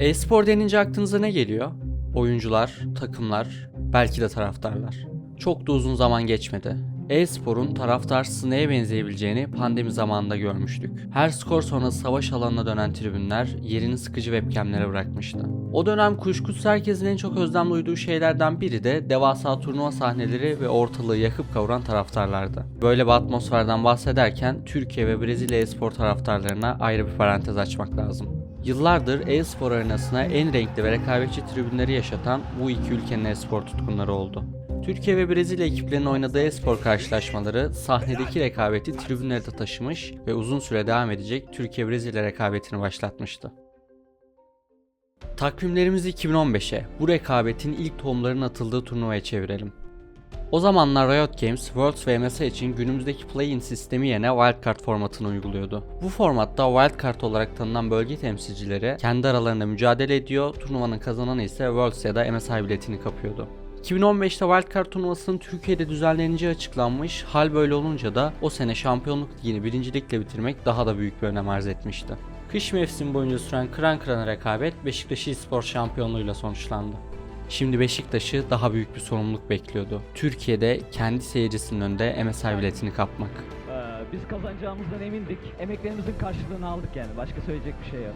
E-spor denince aklınıza ne geliyor? Oyuncular, takımlar, belki de taraftarlar. Çok da uzun zaman geçmedi. E-sporun taraftarsız neye benzeyebileceğini pandemi zamanında görmüştük. Her skor sonrası savaş alanına dönen tribünler yerini sıkıcı webcamlere bırakmıştı. O dönem kuşkusuz herkesin en çok özlem duyduğu şeylerden biri de devasa turnuva sahneleri ve ortalığı yakıp kavuran taraftarlardı. Böyle bir atmosferden bahsederken Türkiye ve Brezilya e-spor taraftarlarına ayrı bir parantez açmak lazım. Yıllardır e-spor arenasına en renkli ve rekabetçi tribünleri yaşatan bu iki ülkenin e-spor tutkunları oldu. Türkiye ve Brezilya ekiplerinin oynadığı e-spor karşılaşmaları sahnedeki rekabeti tribünlere taşımış ve uzun süre devam edecek Türkiye-Brezilya rekabetini başlatmıştı. Takvimlerimizi 2015'e, bu rekabetin ilk tohumlarının atıldığı turnuvaya çevirelim. O zamanlar Riot Games, Worlds ve MSI için günümüzdeki play-in sistemi yerine wildcard formatını uyguluyordu. Bu formatta wildcard olarak tanınan bölge temsilcileri kendi aralarında mücadele ediyor, turnuvanın kazananı ise Worlds ya da MSI biletini kapıyordu. 2015'te Wildcard turnuvasının Türkiye'de düzenleneceği açıklanmış. Hal böyle olunca da o sene şampiyonluk ligini birincilikle bitirmek daha da büyük bir önem arz etmişti. Kış mevsimi boyunca süren kıran kırana rekabet Beşiktaş spor şampiyonluğuyla sonuçlandı. Şimdi Beşiktaş'ı daha büyük bir sorumluluk bekliyordu. Türkiye'de kendi seyircisinin önünde MSI biletini kapmak. Ee, biz kazanacağımızdan emindik. Emeklerimizin karşılığını aldık yani. Başka söyleyecek bir şey yok.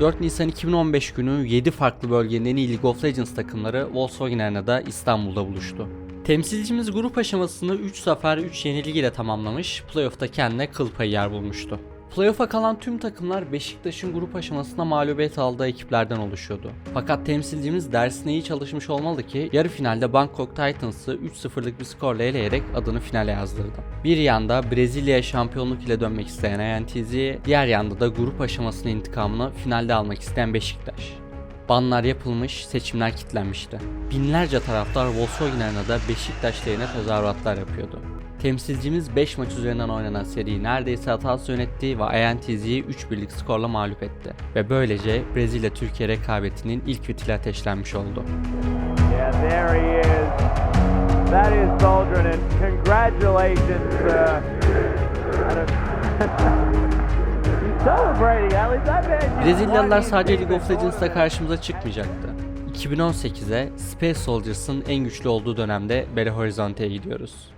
4 Nisan 2015 günü 7 farklı bölgenin en iyi League of Legends takımları Volkswagen Arena'da İstanbul'da buluştu. Temsilcimiz grup aşamasını 3 zafer 3 yenilgiyle tamamlamış, playoff'ta kendine kıl payı yer bulmuştu. Playoff'a kalan tüm takımlar Beşiktaş'ın grup aşamasında mağlubiyet aldığı ekiplerden oluşuyordu. Fakat temsilcimiz dersine iyi çalışmış olmalı ki yarı finalde Bangkok Titans'ı 3-0'lık bir skorla eleyerek adını finale yazdırdı. Bir yanda Brezilya'ya şampiyonluk ile dönmek isteyen ANTZ, diğer yanda da grup aşamasının intikamını finalde almak isteyen Beşiktaş. Banlar yapılmış, seçimler kilitlenmişti. Binlerce taraftar Volkswagen Arena'da Beşiktaş lehine tezahüratlar yapıyordu. Temsilcimiz 5 maç üzerinden oynanan seriyi neredeyse hatasız yönetti ve INTZ'yi 3-1'lik skorla mağlup etti. Ve böylece Brezilya-Türkiye rekabetinin ilk fitili ateşlenmiş oldu. Yeah, there he is. That is Zoldrin, and congratulations. Uh, Brezilyalılar sadece League of tournament. karşımıza çıkmayacaktı. 2018'e Space Soldiers'ın en güçlü olduğu dönemde Belo Horizonte'ye gidiyoruz.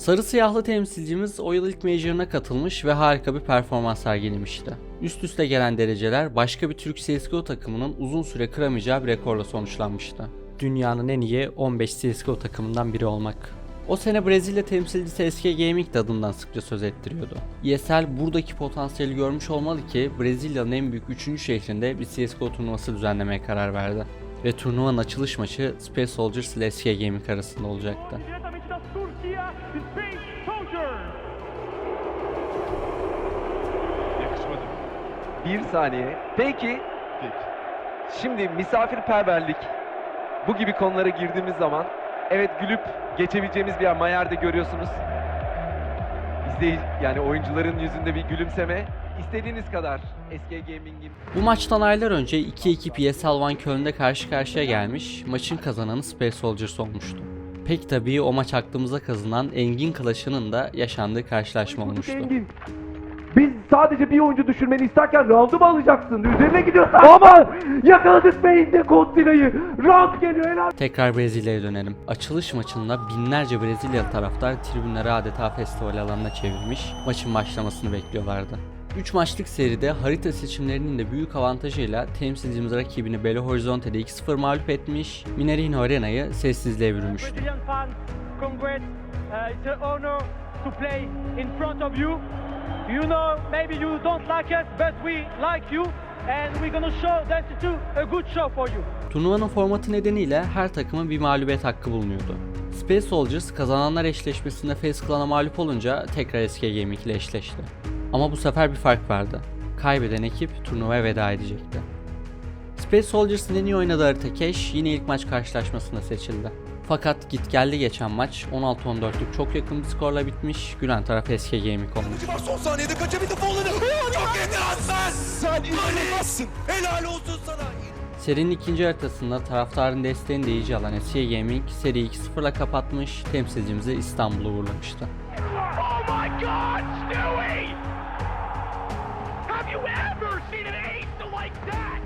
Sarı siyahlı temsilcimiz o yıl ilk Major'ına katılmış ve harika bir performans sergilemişti. Üst üste gelen dereceler başka bir Türk CSGO takımının uzun süre kıramayacağı bir rekorla sonuçlanmıştı. Dünyanın en iyi 15 CSGO takımından biri olmak. O sene Brezilya temsilcisi SK Gaming de adından sıkça söz ettiriyordu. ESL buradaki potansiyeli görmüş olmalı ki Brezilya'nın en büyük 3. şehrinde bir CSGO turnuvası düzenlemeye karar verdi. Ve turnuvanın açılış maçı Space Soldiers ile SK Gaming arasında olacaktı. Bir saniye. Peki, Peki. şimdi misafirperverlik bu gibi konulara girdiğimiz zaman evet gülüp geçebileceğimiz bir yer. Mayer'de görüyorsunuz. İzleyici, yani oyuncuların yüzünde bir gülümseme. İstediğiniz kadar SK Gaming'in Bu maçtan aylar önce iki ekip ESL One Köln'de karşı karşıya gelmiş, maçın kazananı Space Soldiers olmuştu. Pek tabii o maç aklımıza kazınan Engin Kılaşı'nın da yaşandığı karşılaşma olmuştu. Engin. Biz sadece bir oyuncu düşürmeni isterken roundu mu alacaksın? Üzerine gidiyorsun. Ama yakaladık beyinde Godzilla'yı. Round geliyor helal. Tekrar Brezilya'ya dönelim. Açılış maçında binlerce Brezilyalı taraftar tribünleri adeta festival alanına çevirmiş, maçın başlamasını bekliyorlardı. 3 maçlık seride harita seçimlerinin de büyük avantajıyla temsilcimiz rakibini Belo Horizonte'de 2-0 mağlup etmiş, Minerino Arena'yı sessizliğe bürümüştü. Brazilian fans, congrats. Uh, it's an honor to play in front of you. You know, maybe you don't like us, but we like you, and we're gonna show that to a good show for you. Turnuvanın formatı nedeniyle her takımın bir mağlubiyet hakkı bulunuyordu. Space Soldiers kazananlar eşleşmesinde Face Clan'a mağlup olunca tekrar SK Gaming ile eşleşti. Ama bu sefer bir fark vardı. Kaybeden ekip turnuvaya veda edecekti. Space Soldiers'ın en iyi oynadığı harita Cash yine ilk maç karşılaşmasında seçildi. Fakat git geldi geçen maç 16-14'lük çok yakın bir skorla bitmiş, gülen taraf SK Gaming olmuş. Var son saniyede kaçabildi Fallen'ı. Çok enteresan. Sen inanılmazsın. Helal olsun sana. Serinin ikinci haritasında taraftarın desteğini de iyice alan SCA Gaming seriyi 2-0'la kapatmış, temsilcimizi İstanbul'a uğurlamıştı. Oh my God, Stewie! Have you ever seen an ace like that?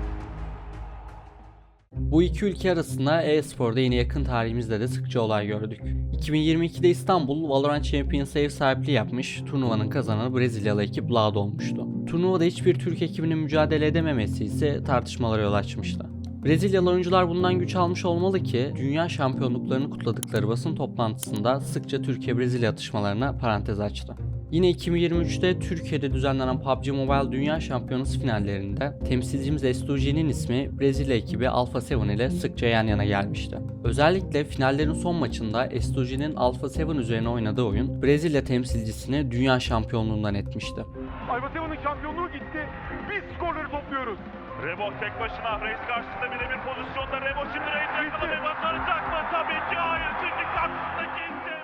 Bu iki ülke arasında e-sporda yine yakın tarihimizde de sıkça olay gördük. 2022'de İstanbul Valorant Champions ev sahipliği yapmış, turnuvanın kazananı Brezilyalı ekip Loud olmuştu. Turnuvada hiçbir Türk ekibinin mücadele edememesi ise tartışmalara yol açmıştı. Brezilyalı oyuncular bundan güç almış olmalı ki dünya şampiyonluklarını kutladıkları basın toplantısında sıkça Türkiye-Brezilya atışmalarına parantez açtı. Yine 2023'te Türkiye'de düzenlenen PUBG Mobile Dünya Şampiyonası finallerinde temsilcimiz S2G'nin ismi Brezilya ekibi Alpha 7 ile sıkça yan yana gelmişti. Özellikle finallerin son maçında S2G'nin Alpha 7 üzerine oynadığı oyun Brezilya temsilcisini dünya şampiyonluğundan etmişti. Alfa Seven'ın şampiyonluğu gitti. Biz skorları topluyoruz. Rebo tek başına. Reis karşısında birebir pozisyonda. Rebo şimdi Reis yakalamaya başaracak mı? Tabii ki hayır. Çünkü karşısındaki.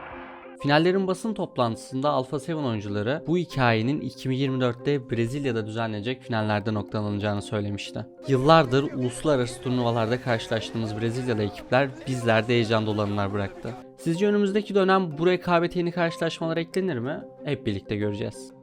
Finallerin basın toplantısında Alpha 7 oyuncuları bu hikayenin 2024'te Brezilya'da düzenlenecek finallerde noktalanacağını söylemişti. Yıllardır uluslararası turnuvalarda karşılaştığımız Brezilyalı ekipler bizlerde heyecan dolu anılar bıraktı. Sizce önümüzdeki dönem bu rekabete yeni karşılaşmalar eklenir mi? Hep birlikte göreceğiz.